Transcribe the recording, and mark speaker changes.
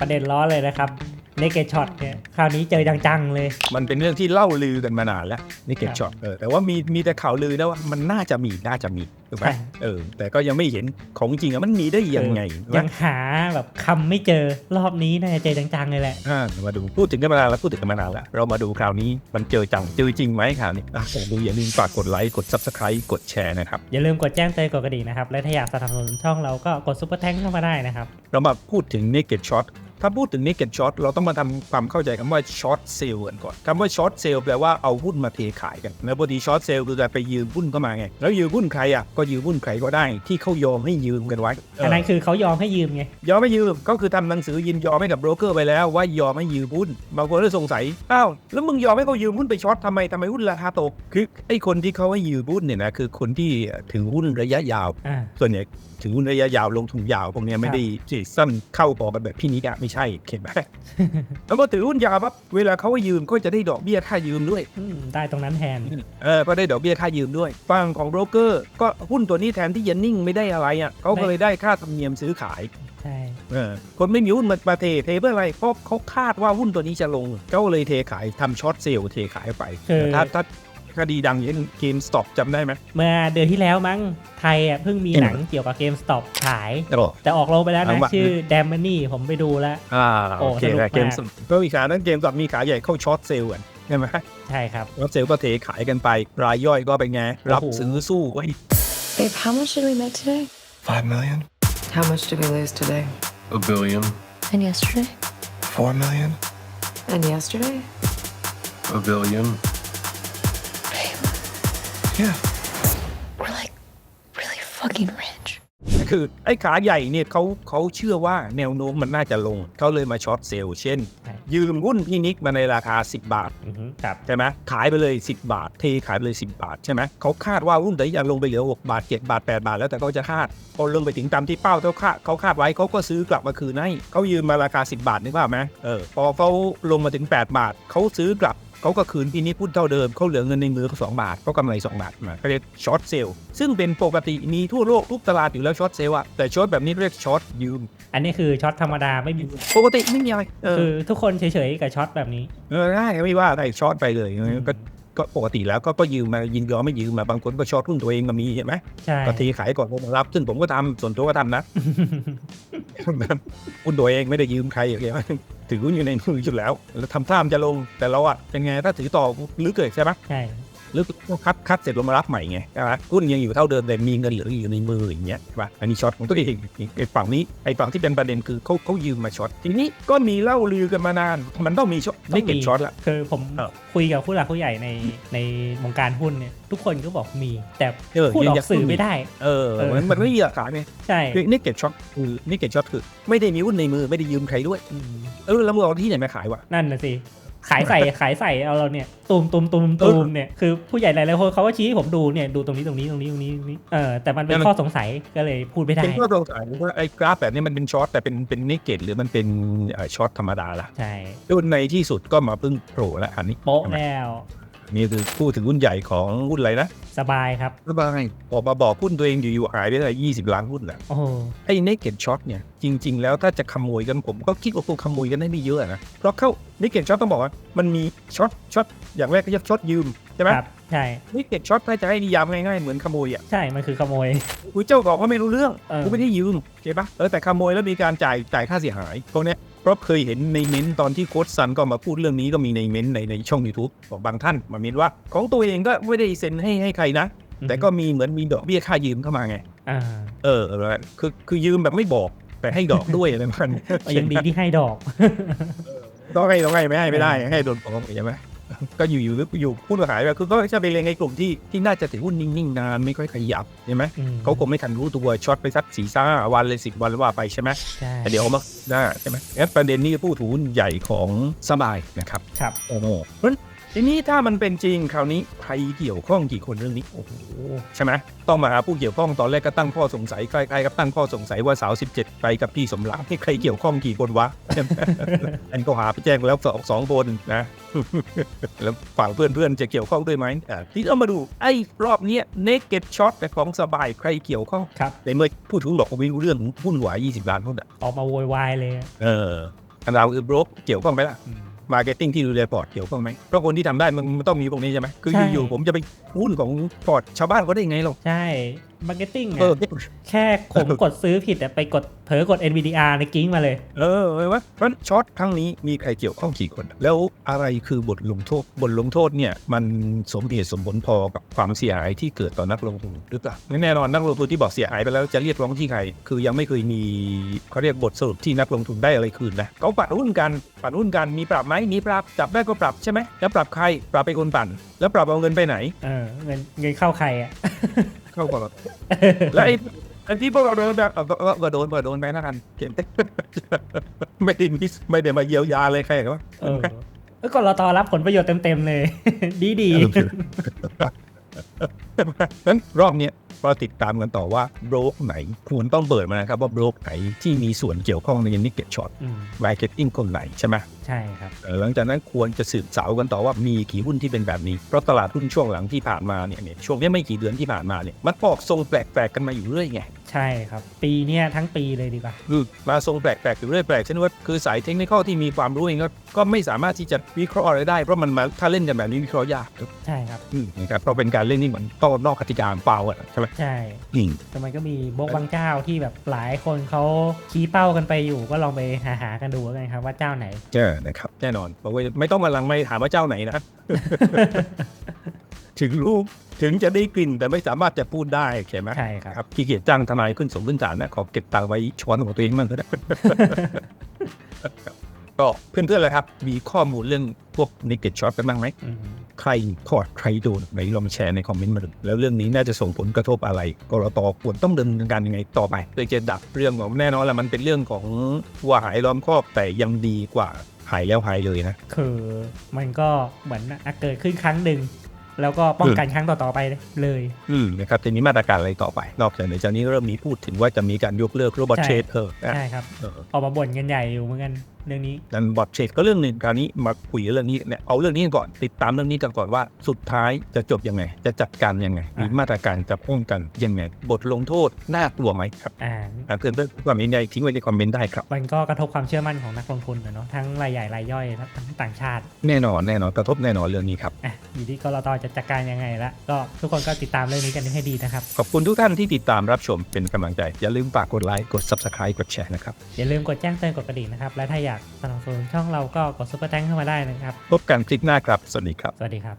Speaker 1: ประเด็นร้อนเลยนะครับเนเกช็อตเนี่ยคราวนี้เจอจังๆเลย
Speaker 2: มันเป็นเรื่องที่เล่าลือกันมานานแล้วนี่เก็ต
Speaker 1: ครับ
Speaker 2: ช็อตเออแต่ว่ามีมีแต่ข่าวลือนะว่ามันน่าจะมีน่าจะมีถูกไหม
Speaker 1: ใช่
Speaker 2: เออแต่ก็ยังไม่เห็นของจริงอะมันมีได้ยังไง
Speaker 1: ยั
Speaker 2: วะ
Speaker 1: งหาแบบคำไม่เจอรอบนี้น่าจะเจอจังๆเลยแหละ
Speaker 2: อ่ามาดูพูดถึงกันมานานแล้วพูดถึงกันมานานแล้วเรามาดูคราวนี้มันเจอจังเจอจริงไหมข่าวนี้อะผมดูอย่าลืมฝากกดไลค์กด subscribe กดแชร์นะครับ
Speaker 1: อย่าลืมกดแจ้งเตือนกดกระดิ่งนะครับ และถ้าอยากสนับสนุนช่องเราก็กดซุปเปอร์แทงเข้ามาได้นะครับ
Speaker 2: เรามาพูดถึง naked short ถ้าพูดถึง naked short เราต้องมาทำความเข้าใจคำว่า short sale กันก่อนคำว่า short sale แปลว่าเอาหุ้นมาเทขายกันแล้วพอดี short sale คือการไปยืมหุ้นเข้ามาไง แล้วยืมหุ้นใครอะก็ยืมหุ้นใครก็ได้ที่เขายอมให้ยืมกันไว้
Speaker 1: อันนั้นคือเขายอมให้ยืมไง
Speaker 2: ยอมไม่ยืมก็คือทำหนังสือยินยอมให้กับโบรกเกอร์ไปแล้วว่ายอมให้ยืมหุ้นบางคนก็สงสัยอ้าวแล้วมึงยอมให้เขายืมหุ้นไปช็อตทำไมทำไมหุ้นราคาตกคือไอ้คนที่เขาให้ยืมหุ้นเนี่ยนะคือคนที่ถือหุ้นระยะยาว
Speaker 1: อ่า
Speaker 2: ส่วนใหญ่ถือหุ้นระยะยาวลงทุนยาวพวกเนี้ยไม่ได้สิสั้นเข้าต่อกันแบบพี่นิดอะไม่ใช่เข็นไหมแล้วพอถือหุ้นยาวปั๊บเวลาเขาให้ยืมก็จะได้ดอกเบี้ยค่ายืมด้วย
Speaker 1: อืมได้ตรงนั้นแทน
Speaker 2: เออก็ได้ดอกเบี้ยค่ายืมด้วยฝั่งของโบรกเกอร์ก็หุ้นตัวนี้แทนที่จะนิ่งไม่ได้อะไรอะเขาก็เลยได้ค่าธรรมเนียมซื้อขาย
Speaker 1: ใช่
Speaker 2: เออคนไม่มีหุ้นมามาเทเทเพื่ออะไรเพราะเขาคาดว่าหุ้นตัวนี้จะลงเขาเลยเทขายทำช็อตเซลล์เทขายไป
Speaker 1: คือ
Speaker 2: ถ้าถ้า คดีดังอย่างเกมสต็อปจำได้ไหม
Speaker 1: เมื่อเดือนที่แล้วมั้งไทยอะเพิ่งมี
Speaker 2: เห็น
Speaker 1: ห
Speaker 2: ไหม
Speaker 1: นังเกี่ยวกับเกมสต็อปขาย
Speaker 2: โอ้
Speaker 1: แต่ออกโรงไปแล้วนะ
Speaker 2: เอาวะ
Speaker 1: ชื่อ d a m a n y ผมไปดูแล้ว
Speaker 2: อ่า
Speaker 1: โอ้
Speaker 2: โอเค
Speaker 1: สนุก
Speaker 2: แต่เกม
Speaker 1: มาก
Speaker 2: สต็อปก็มีขานั้นเกมสต็อปมีขาใหญ่เข้าช็อตเซลล์กันใช่ไหม
Speaker 1: ใช่ครับ
Speaker 2: ช็อตเซลล์ก็เทขายกันไป รายย่อยก็เป็นไง รับ
Speaker 1: โอ้โห
Speaker 2: ซื้อสู้ไว้
Speaker 3: Babe, how much did we make today?
Speaker 4: Five million?
Speaker 3: How much did we lose today?
Speaker 4: A billion?
Speaker 3: And yesterday?
Speaker 4: Four million?
Speaker 3: And yesterday?
Speaker 4: A billion? Yeah.
Speaker 3: We're like really fucking rich.
Speaker 2: คือไอ้ขาใหญ่เนี่ยเขาเขาเชื่อว่าแนวโน้มมันน่าจะลง เขาเลยมาช็อตเซลล์เช่น
Speaker 1: ใช่
Speaker 2: ยืมหุ้นพี่นิกมาในราคา 10 บาท
Speaker 1: อือฮึครับ
Speaker 2: ใช่ไหมขายไปเลย 10 บาท เทขายไปเลย 10 บาทใช่ไหมเขาคาดว่าหุ้นไหนจะลงไปเหลือ 6 บาท 7 บาท 8 บาท แล้วแต่เขาจะคาดพอลงไปถึงตามที่เป้าเขาคาดเขาคาดไว้เขาก็ซื้อกลับมาคืนให้เขายืมมาราคา 10 บาทนึกภาพไหมเออพอเขาลงมาถึง 8 บาทเขาซื้อกลับ เขาก็คืนพี่นิกหุ้นเท่าเดิมเขาเหลือเงินในมือเขา2บาทเขากำไร2บาทมาเขาเรียกช็อตเซลล์ซึ่งเป็นปกติมีทั่วโลกทุกตลาดอยู่แล้วช็อตเซลล์อะแต่ช็อตแบบนี้เรียกช็อตยืม
Speaker 1: อันนี้คือช็อตธรรมดาไม่มี
Speaker 2: ปกติไม่มีอะไรเออ
Speaker 1: คือทุกคนเฉยๆกับช็อตแบบนี้
Speaker 2: เออได้ไม่ว่าได้ช็อตไปเลยก็ก็ปกติแล้วก็ก็ยืมมายินยอมไม่ยืมมาบางคนก็ช็อตหุ้นตัวเองก็มีเห็นไหม
Speaker 1: ใช่
Speaker 2: ก็ทีขายก่อนผมรับ ซึ่งผมก็ทำส่วนตัวก็ทำนะ หุ้นตัวเองไม่ได้ยืมใครอย่างเงี้ยถือหุ้นอยู่ในมืออยู่แล้ว แล้วทำท่ามจะลงแต่เราอะยังไงถ้าถือต่อลึกเกิดใช่ไหม
Speaker 1: ใช่
Speaker 2: ลึกก็คัดคัดเสร็จเรามารับใหม่ไงใช่ไหมหุ้นยังอยู่เท่าเดิมแต่มีเงินเหลืออยู่ในมืออย่างเงี้ยใช่ปะอันนี้ช็อตของตัวเองไอ้ฝั่งนี้ไอ้ฝั่งที่เป็นประเด็นคือเขาเขายืมมาช็อตทีนี้ก็มีเล่าลือกันมานาน มันต้องมีช็อตไม่เก็บช็อตละ
Speaker 1: คือผม
Speaker 2: เออ
Speaker 1: คุยกับผู้หลักผู้ใหญ่ในในวงการหุ้นเนี่ยทุกคนก็บอกมีแต่
Speaker 2: เออ
Speaker 1: พูดอ
Speaker 2: ยื
Speaker 1: อน
Speaker 2: ยั
Speaker 1: ก
Speaker 2: น
Speaker 1: สื่อไม่ได้
Speaker 2: เออ
Speaker 1: เออ
Speaker 2: มันมันไม่มีหลักฐานไง
Speaker 1: ใช่
Speaker 2: คือนี่เก็บช็อตคือนี่เก็บช็อตคือ ไม่ได้มีหุ้นในมือไม่ได้ยืมใครด้วย
Speaker 1: ม
Speaker 2: เออแล้วมึงเอาที่ไหนมาขายวะ
Speaker 1: นั่นน่ะสิ ขายใส่ขายใส่เอาเราเนี่ยตูมตูมตูมตูมเนี่ยคือผู้ใหญ่หลายๆคนเขาก็ชี้ให้ผมดูเนี่ยดูตรงนี้ตรงนี้ตรงนี้ตรงนี้ตรงนี้เออแต่มันเป็นข้อสงสัยก็เลยพูดไม่ได้
Speaker 2: เป็นข้อสงสัยว่าไอ้กราฟแบบนี้มันเป็นช็อตแต่เป็นเป็นนิเกตหรือมันเป็นเอ่อช็อตธรรมดาล่ะ
Speaker 1: ใช่
Speaker 2: จนในที่สุดก็มาเพิ่งโผล่แล้วอันนี้
Speaker 1: โป๊ะแล้ว
Speaker 2: นี่คือพูดถึงหุ้นใหญ่ของหุ้นอะไรนะ
Speaker 1: สบายครับ
Speaker 2: แล้วบางไงออกมาบอกหุ้นตัวเองอยู่ๆหายไปเท่าไหร่ยี่สิบล้านหุ้นแหละ
Speaker 1: โอ้โห
Speaker 2: ไอ้นิเกตช็อตเนี่ยจริง ๆ แล้วถ้าจะขโมยกันผมก็คิดว่าคงขโมยกันได้ไม่เยอะนะเพราะเข้านิเกตช็อตต้องบอกว่ามันมีช็อตช็อตอย่างแรกก็จะช็อตยืมใช่ไหม
Speaker 1: ครับใช่
Speaker 2: นิเกตช็อตถ้าจะให้นิยามง่ายๆเหมือนขโมยอะ
Speaker 1: ใช่ มันคือขโมย
Speaker 2: กูเจ้าของเขาไม่รู้เรื่อง
Speaker 1: เออ
Speaker 2: กูไม่ได้ยืมเข้าใจปะเออแต่ขโมยแล้วมีการจ่ายจ่ายค่าเสียหายพวกเนี้ยเพ ราะเคยเห็นในเม้นต์ตอนที่โค้ชซันก็มาพูดเรื่องนี้ก็มีในเม้นต์ในในช่อง YouTube ของบางท่านมาเม้นว่า ของตัวเองก็ไม่ได้เซ็นให้ให้ใครนะ แต่ก็มีเหมือนมีดอกเบี้ยค่ายืมเข้ามาไง
Speaker 1: อ่า
Speaker 2: เออเออคือคือยืมแบบไม่บอกแต่ให้ดอกด้วยอะไรประมาณนี้
Speaker 1: ยังดีที่ให้ดอก
Speaker 2: ต้องให้ต้องให้ไม่ให้ไม่ได้ให้โดนฟ้องใช่ไหม ก็อยู่อยู่อยู่พูดมาขายไปคือก็จะไปเลงไอ้กลุ่มที่ที่น่าจะถือหุ้นนิ่งๆนานไม่ค่อยขยับใช่ไหม
Speaker 1: อืม
Speaker 2: เขาคงไม่ทันรู้ตัวช็อตไปสักสี่ซ่าวันเลยสิบวันว่าไปใช่ไหม
Speaker 1: ใช่
Speaker 2: แต่เดี๋ยวเอามาได้ใช่ไหมงั้นประเด็นนี้ผู้ถือหุ้นใหญ่ของสบายนะครับ
Speaker 1: ครับ
Speaker 2: โอ้โหเพราะฉะนั้น ทีนี้ถ้ามันเป็นจริงคราวนี้ใครเกี่ยวข้องกี่คนเรื่องนี้โอ้โหใช่ไหมต้องมาหาผู้เกี่ยวข้องตอนแรกก็ตั้งข้อสงสัยใครๆก็ตั้งข้อสงสัยว่าสาว 17 ไปกับพี่สมรักที่ใครเกี่ยวข้องกี่คนวะใช่ไหมอันก็หาไปแจ้งแล้วสองสองคนนะแล้วฝั่งเพื่อนๆจะเกี่ยวข้องด้วยไหมอะที่ต้องมาดูไอ้รอบเนี้ย naked shot แต่ของสบายใครเกี่ยวข้อง
Speaker 1: ครับ
Speaker 2: ในเมื่อผู้ถือหุ้นบอกว่าไม่รู้เรื่องหุ้นหวาย20 ล้านหุ้นอะ
Speaker 1: ออกมาโวยวายเลย
Speaker 2: เอออันเราคือ broke เกี่ยวข้องไหมล่ะ
Speaker 1: อื ม
Speaker 2: มาร์เก็ตติ้งที่ดูแลพอร์ตเกี่ยวข้องไหมเพราะคนที่ทำได้มันมันต้องมีพวกนี้ใช่ไหมคือ
Speaker 1: ใช่
Speaker 2: อยู่ๆผมจะไป หุ้นของพอร์ตชาวบ้านก็ได้ไงหรอก
Speaker 1: ใช่มาร์เก็ตติ้ง
Speaker 2: เออ
Speaker 1: แค่ผมกดซื้อผิดแต่ไปกดเผลอกด NVDR ในกิ้งมาเลย
Speaker 2: เออเห็นไหมเพราะช็อตครั้งนี้มีใครเกี่ยวข้องกี่คน แล้วอะไรคือบทลงโทษ บทลงโทษเนี่ย มันสมเหตุสมผลพอกับความเสียหายที่เกิดต่อนักลงทุนหรือเปล่าแน่นอนนักลงทุนที่บอกเสียหายไปแล้วจะเรียกร้องที่ใคร คือยังไม่เคยมีเขาเรียกบทสรุปที่นักลงทุนได้อะไรคืนนะเขาปัดหุ้นกันปัดหุ้นกันมีปรับไหมมีปรับจับได้ก็ปรับใช่ไหมแล้วปรับใครปรับไปคนปั่น แล้วปรับเอาเงินไปไหน
Speaker 1: เออเงินเงินเข้าใครอะ
Speaker 2: เข้าก่อนแล้วไอ้ไอ้ที่พวกเราโดนแบบเออก็ก็โดนก็โดนไปนะกันเก็บไม่ได้มีไม่ได้มาเยียวยาเลยใครก็ว่า
Speaker 1: เออเอ้ยกรตรับผลประโยชน์เต็มๆเลย ดีดี
Speaker 2: นั้นรอบเนี้ย เราติดตามกันต่อว่าโบรกไหนควรต้องเปิดมานะครับว่าโบรกไหนที่มีส่วนเกี่ยวข้องในนิกเก็ตช็อต
Speaker 1: อืม
Speaker 2: มาร์เก็ตติ้งคนไหนใช่ไหม
Speaker 1: ใช่ครับ
Speaker 2: เออหลังจากนั้นควรจะสืบสาวกันต่อว่ามีกี่หุ้นที่เป็นแบบนี้ เพราะตลาดหุ้นช่วงหลังที่ผ่านมาเนี่ยเนี่ยช่วงเนี้ยไม่กี่เดือนที่ผ่านมาเนี่ยมันออกทรงแปลกๆกันมาอยู่เรื่อยไง
Speaker 1: ใช่ครับ ปีเนี้ยทั้งปีเลยดีกว่า
Speaker 2: คือมาทรงแปลกๆอยู่เรื่อยแปลกเช่นว่าคือสายเทคนิคที่มีความรู้เองก็ก็ไม่สามารถที่จะวิเคราะห์อะไรได้เพราะมันมาถ้าเล่นกันแบบนี้วิเคราะห์ยาก
Speaker 1: ใช่ครับ
Speaker 2: อืมนะครับเพราะเป็นการเล่นที่เหมือนต้องนอกกติกาเปล่าอะใช่ไหม
Speaker 1: ใช่
Speaker 2: อืม
Speaker 1: แต่มันก็มีโบกบางเจ้าที่แบบหลายคนเขาชี้เป้ากันไปอยู่ก็ลองไปหาหาๆกันดูกันครับว่าเจ้าไหน
Speaker 2: เจอนะครับแน่นอนบอกว่าไม่ต้องมาลังไม่ถามว่าเจ้าไหนนะ ถึงรู้ถึงจะได้กลิ่นแต่ไม่สามารถจะพูดได้ใช่ไหม
Speaker 1: ใช่ครับ
Speaker 2: ครับขี้เกียจจ้างทนายขึ้นสมขึ้นศาลนะขอเก็บตังค์ไว้ช้อนของตัวเองมั่งก็ได้ก็เพื่อนๆเลยครับ มีข้อมูลเรื่องพวกนิกเก็ตช็อตกันบ้างไหม
Speaker 1: อืม
Speaker 2: ใครพอดใครโดนไหนลองแชร์ในคอมเมนต์มาดูแล้วเรื่องนี้น่าจะส่งผลกระทบอะไรกรตควรต้องดำเนินการยังไงต่อไปโดยจะดับเรื่องของแน่นอนแหละมันเป็นเรื่องของว่าหายล้อมครอบแต่ยังดีกว่าหายแล้วหายเลยนะ
Speaker 1: คือมันก็เหมือนอะเกิดขึ้นครั้งหนึ่ง แล้วก็ป้องกันครั้งต่อๆไปเลย
Speaker 2: อืมนะครับจะมีมาตรการอะไรต่อไป นอกจากในจากนี้เริ่มมีพูดถึงว่าจะมีการยกเลิกโรบอท
Speaker 1: ใช่
Speaker 2: เทรดเออนะ
Speaker 1: ใช่ครับ
Speaker 2: เออ
Speaker 1: ออกมาบ่นกันใหญ่อยู่เหมือนกัน เรื่องนี้
Speaker 2: นั้นบอทเทรดก็เรื่องหนึ่งคราวนี้มาคุยเรื่องนี้เนี่ยเอาเรื่องนี้ก่อนติดตามเรื่องนี้กันก่อนว่าสุดท้ายจะจบยังไง จะจัดการยังไงมีมาตรการจะป้องกันยังไงบทลงโทษน่ากลัวไหมครับ
Speaker 1: อ่า
Speaker 2: อ่าเพื่อนเพื่อนความเห็นใดทิ้งไว้ในคอมเมนต์ได้ครับ
Speaker 1: มันก็กระทบความเชื่อมั่นของนักลงทุนนะเนาะทั้งรายใหญ่รายย่อยทั้งต่างชาติ
Speaker 2: แน่นอนแน่นอนกระทบแน่นอนเรื่องนี้ครับ
Speaker 1: อะอยู่ที่กรตจะจัดการยังไงละก็ทุกคนก็ติดตามเรื่องนี้กันให้ดีนะครับ
Speaker 2: ขอบคุณทุกท่านที่ติดตามรับชมเป็นกำลังใจอย่าลืมฝากกดไลค์กด subscribe กดแชร์นะครับ
Speaker 1: อย่าลืมกดแจ้งเตือนกดกระดิ่งนะครับและถ้าอยากสนับสนุนช่องเราก็กดซุปเปอร์แตงเข้ามาได้นะครับ
Speaker 2: พบกันคลิปหน้าครับ สวัสดีครับ
Speaker 1: สวัสดีครับ